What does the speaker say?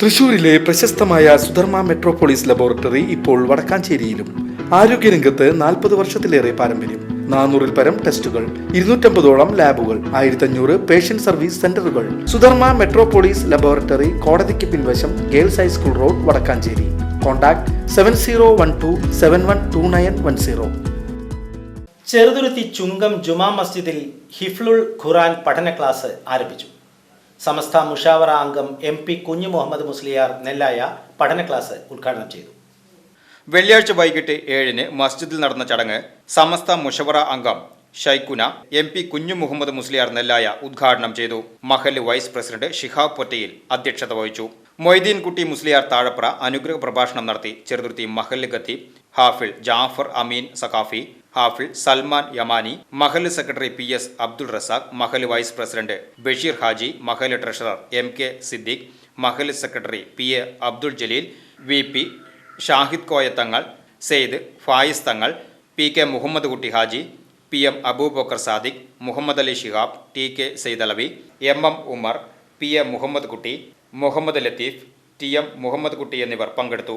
തൃശൂരിലെ പ്രശസ്തമായ Sudharma metropolis laboratory ഇപ്പോൾ വടക്കാഞ്ചേരിയിലും. ആരോഗ്യരംഗത്ത് നാൽപ്പത് വർഷത്തിലേറെ പാരമ്പര്യം. നാനൂറിൽ പരം ടെസ്റ്റുകൾ ഇരുന്നൂറ്റമ്പതോളം ലാബുകൾ ആയിരത്തഞ്ഞൂറ് പേഷ്യന്റ് സർവീസ് സെന്ററുകൾ. സുധർമ്മ മെട്രോപോളിസ് ലബോറട്ടറി കോടതിക്ക് പിൻവശം girls high school road Vadakkanchery. Contact seven zero one two seven one two nine one zero. Cheruthuruthy Chungam ജുമാ മസ്ജിദിൽ ഹിഫ്ലുൾ ഖുറാൻ പഠന ക്ലാസ് ആരംഭിച്ചു. സമസ്ത മുഷാവറ അംഗം എം പി കുഞ്ഞു മുഹമ്മദ് മുസ്ലിയാർ നെല്ലായ പഠന ക്ലാസ് ഉദ്ഘാടനം ചെയ്തു. വെള്ളിയാഴ്ച വൈകിട്ട് ഏഴിന് മസ്ജിദിൽ നടന്ന ചടങ്ങ് സമസ്ത മുഷവറ അംഗം ഷൈക്കുന എം പി കുഞ്ഞു മുഹമ്മദ് മുസ്ലിയാർ നെല്ലായ ഉദ്ഘാടനം ചെയ്തു. മഹൽ വൈസ് പ്രസിഡന്റ് ഷിഹാബ് പൊറ്റയിൽ അധ്യക്ഷത വഹിച്ചു. മൊയ്തീൻകുട്ടി മുസ്ലിയാർ താഴപ്ര അനുഗ്രഹ പ്രഭാഷണം നടത്തി ചെറുതുരുത്തി മഹൽ ഖത്തീബ് Hafil Jafar Ameen Saqafi Hafil Salman Yamani Mahal secretary P S Abdul Razak Mahal vice president Basheer Haji മഹൽ treasurer M K Siddique Mahal secretary P A Abdul Jaleel V P Shahid Koya Thangal Syed Fayiz Thangal P K Muhammad Kutty Haji P M Abubakar Sadiq Muhammad Ali Shihab T K Saidalavi M M Umar P A Muhammad Kutty Muhammad Latheef T M Muhammad Kutty എന്നിവർ പങ്കെടുത്തു.